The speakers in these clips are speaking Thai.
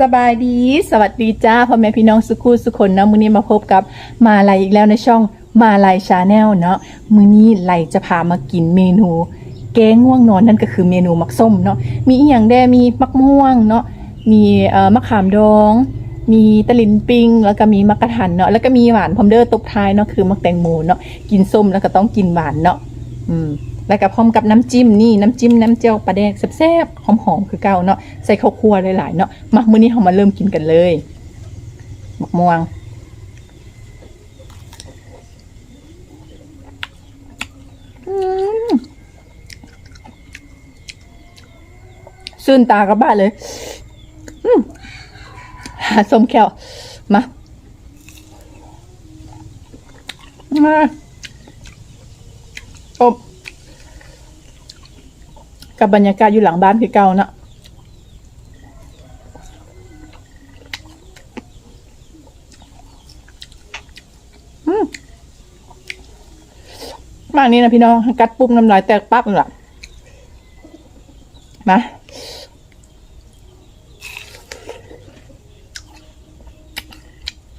สบายดี สวัสดีจ้าพ่อแม่พี่น้องสุขุสุคนนะมื้อนี้มาพบกับมาลัยอีกแล้วในช่องมาลัยชาแนลเนาะมื้อนี้ไลจะพามากินเมนูแกงง่วงนอนนั่นก็คือเมนูมักส้มเนาะมีอีหยังแดมีมักม่วงเนาะมีเอ่อมะขามดอง มีตะลินปิง แล้วก็มีมักกะทันเนาะแล้วก็มีหวานพอมเดอร์ตบท้ายเนาะคือมักแตงโมเนาะกินส้มแล้วก็ต้องกินหวานเนาะอืม แล้วก็พร้อมกับน้ำจิ้มนี่น้ำจิ้มน้ำเจียวปลาแดกแซ่บๆหอมๆคือเก่าเนาะใส่ข้าวคั่วหลายๆเนาะมามื้อนี้เรามาเริ่มกินกันเลยมะม่วงซื่นตากระบ้าเลยอืมหาสมแก้วมามาอบ กับบรรยากาศอยู่หลังบ้านคือเก่าเนาะมากนี้นะพี่น้องกัดปุ๊บน้ำลายแตกปั๊บเลยล่ะมา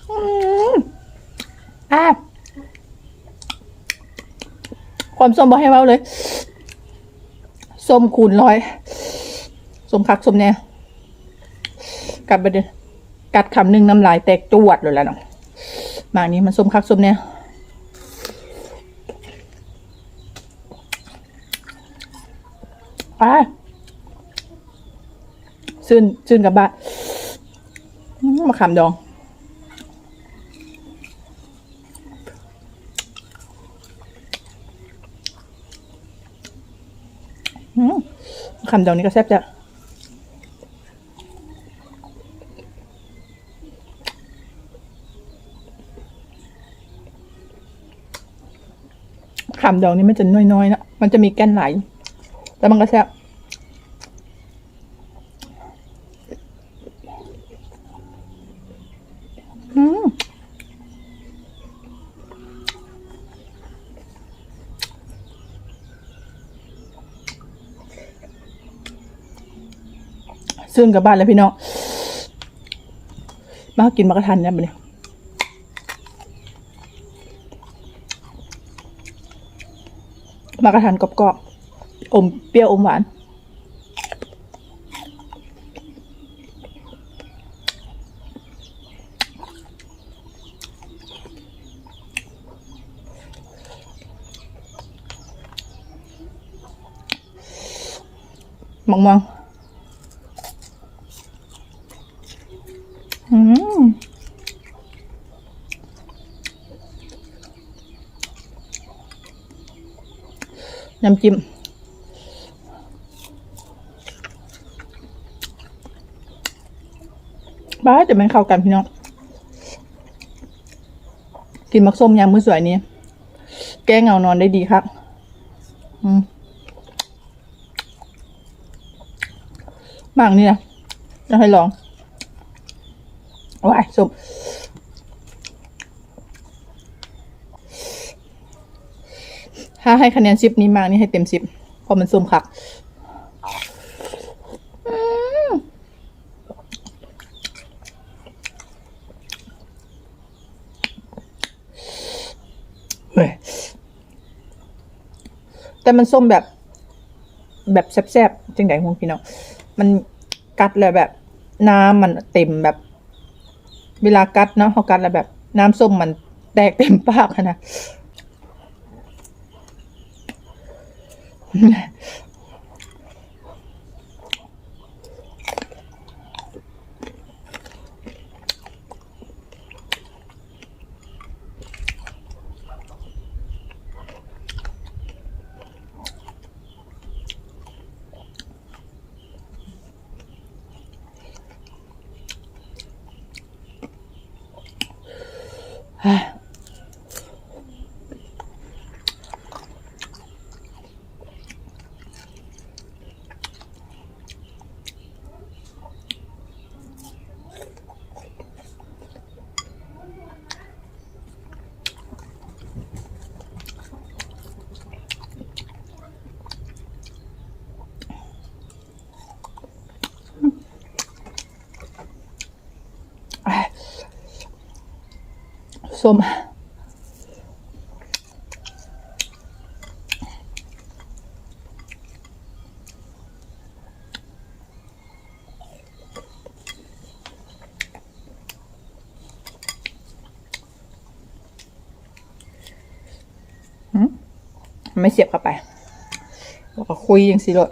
อืมอะความสมบอกให้เว้าเลย ส้มคูณร้อยส้มคักส้มแน่กัดไปเดินกัดคำหนึ่งน้ำลายแตกจวดเลยแล้วเนาะมากนี้มันส้มคักส้มแน่ไปซื่นซื่นกับบ้านมาขามดอง คำเดองนี้ก็แซ่บจ้ะคำดองนี้มันจะน้อยๆนะมันจะมีแก้นไหลแต่มันก็แซ่บอืม ซื่นกับบ้านแล้วพี่น้องมากินมากระทันเนี่ยบัดนี้มากระทันกรอบๆอมเปรี้ยวอมหวานมองมองอืม น้ำจิ้มบ้าจะมันเข้ากันพี่น้อง กินมักส้มยามมือสวยนี้ แก้เงานอนได้ดีครับมบางนี่นะจะให้ลองว้ายส้ม ถ้าให้คะแนนสิบนี้มากนี่ให้เต็มสิบเพราะมันส้มคักแต่มันส้มแบบ แบบแซ่บๆจังไดของพี่น้องมันกัดเลยแบบ น้ำมันเต็มแบบ เวลากัดเนาะเขากัดแล้วแบบ น้ำส้มมันแตกเต็มปากนะ 네. ส้มไม่เสียบเข้าไป แล้วก็คุยยังสิเลย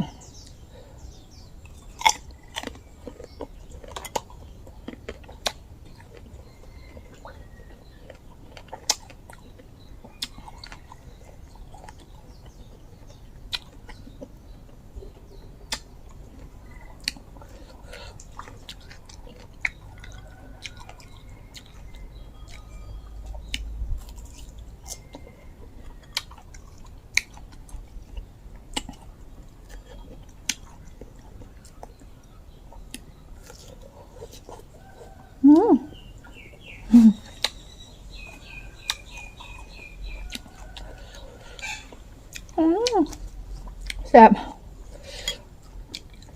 แซ่บ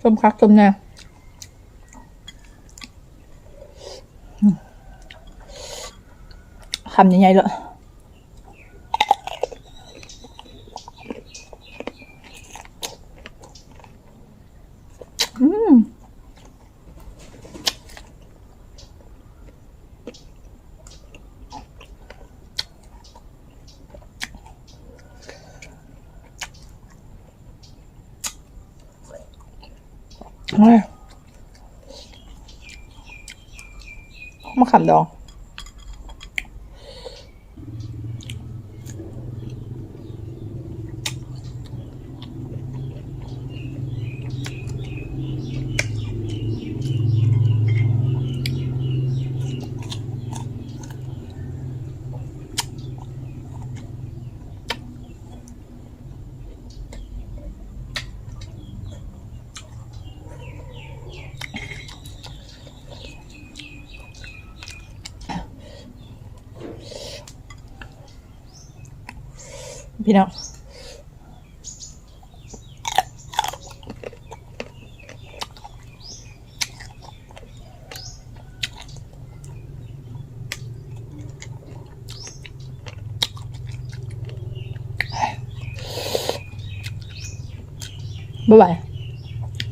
สมคักสมแน่คำใหญ่ๆเลย มะขามดอง พี่น้องบ๊ายบาย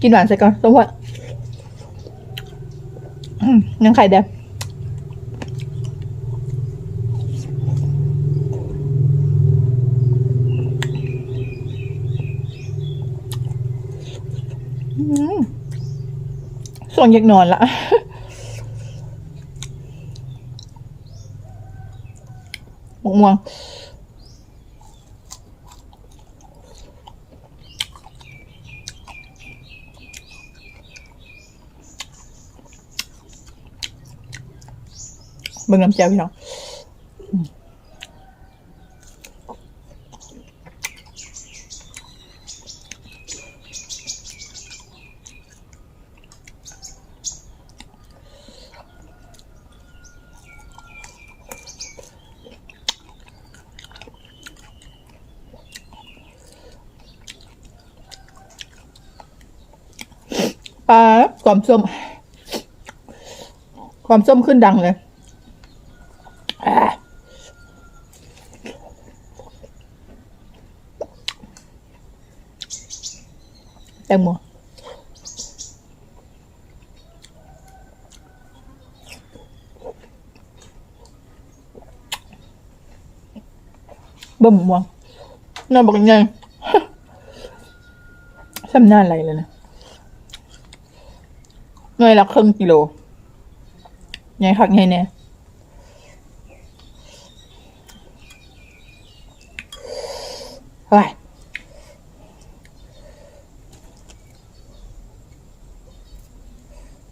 กินหวานใส่ก่อนสมว่ายังไข่แดง ส่ วนอยากนอนละมม่วงเบิ่งน้ำเจียวพี่น้อง ปลาความส้ม ความส้มขึ้นดังเลยแตงโมบ่มม่วงน่าบอกยังไง ซ้ำหน้าอะไรเลยนะ เงยละครึ่งกิโลไงคักไงเนี่ยเฮ้ย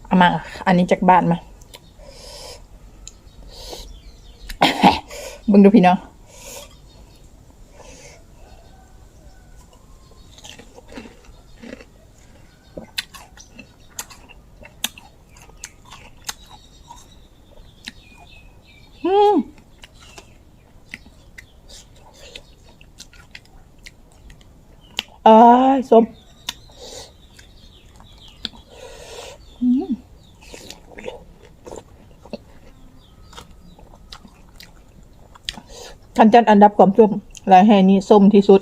เอามา อันนี้จากบ้านมาบึงดูพี่น้อง อืม อ้ายส้มอืมคันจัดอันดับความส้มลายแห่นี้ส้มที่สุด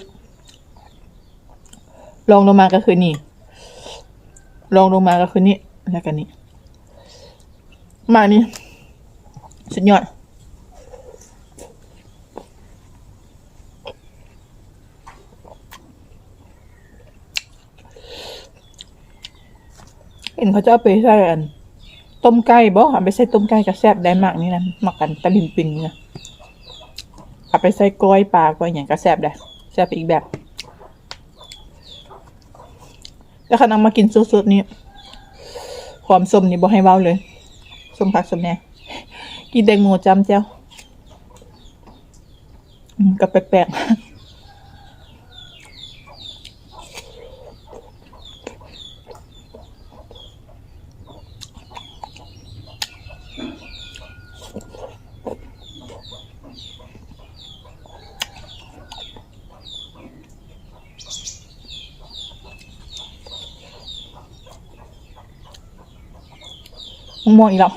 รองลงมาก็คือนี่รองลงมาก็คือนี่แล้วกันนี่มานี่สุดยอด เห็นเขาจะเอาไปใส่อันต้มไก่บ่เอาไปใส่ต้มไก่กับแซ่บได้มากนี่นะมักกันตะลินปิงเนี่ยเอาไปใส่กล้อยปลากล้อยอย่างก็แซ่บได้แซ่บอีกแบบแล้วขณะมากินสดๆนี่ความส้มนี่บ่ให้เว้าเลยส้มผักส้มแน่กินแตงโมจำเจ้าอืมก็แปลกๆ ม่วงอีกแล้ว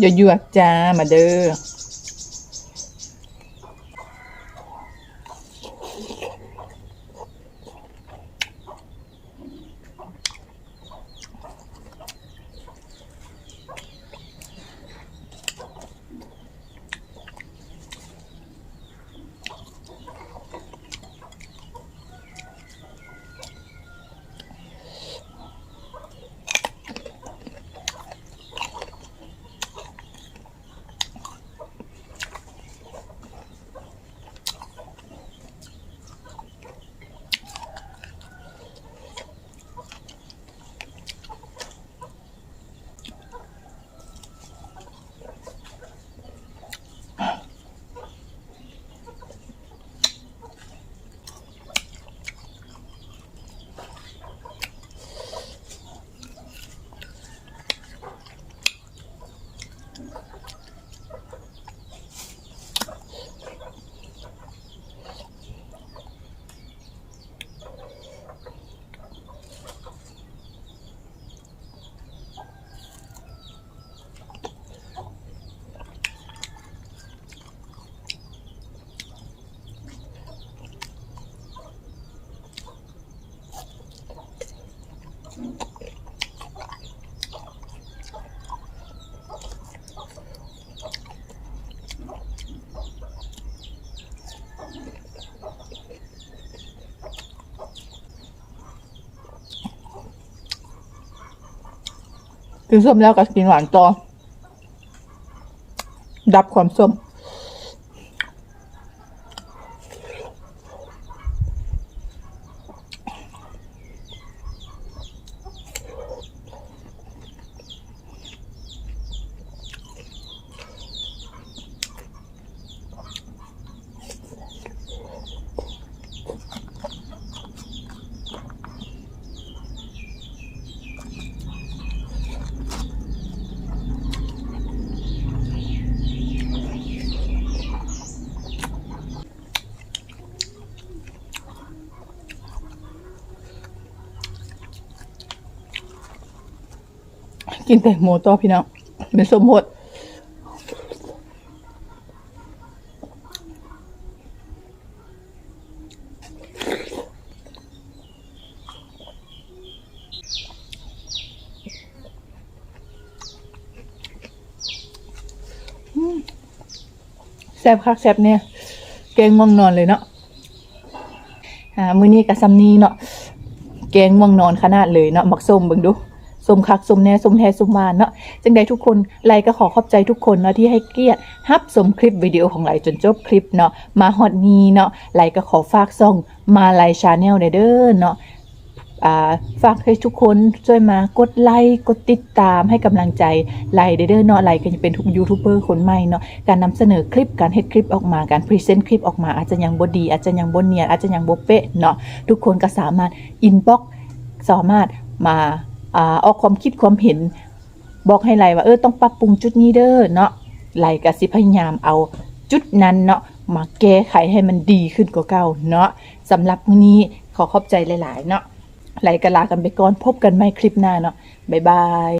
อย่าหยวกจ้ามาเด้อ กินส้มแล้วก็กินหวานต่อดับความส้ม กินแตงโมต่อพี่น้องเป็นส้มโหดแซบคักแซบเนี่ยแกงง่วงนอนเลยเนาะอ่ามื้อนี้กับซัมนีเนาะแกงง่วงนอนขนาดเลยเนาะมักส้มเบิ่งดู สมคักสมแน่สมแทส้มานเนาะจังใดทุกคนไลก็ขอขอบใจทุกคนเนาะที่ให้เกียรติฮับสมคลิปวิดีโอของไลจนจบคลิปเนาะมาฮอดนี้เนาะไลก็ขอฝากซ่องมาไลชาแนลเด้อเนาะฝากให้ทุกคนช่วยมากดไลค์กดติดตามให้กำลังใจไลเด้อเนาะไลก็จะเป็นทุกยูทูบเบอร์คนใหม่เนาะการนำเสนอคลิปการเฮ็ดคลิปออกมาการพรีเซนต์คลิปออกมาอาจจะยังบ่ดี อาจจะยังบ่เนียนอาจจะยังบ่เป๊ะเนาะทุกคนก็สามารถอินบ็อกสามารถมา อ่าอกความคิดความเห็นบอกให้ไลว่าเออต้องปรับปรุงจุดนี้เด้อเนาะไลก็สิพยายามเอาจุดนั้นเนาะมาแก้ไขให้มันดีขึ้นกว่าเก่าเนาะสำหรับมื้อนี้ขอขอบใจหลาย ๆ เนาะไหลกะลากันไปก่อนพบกันใหม่คลิปหน้าเนาะบ๊ายบาย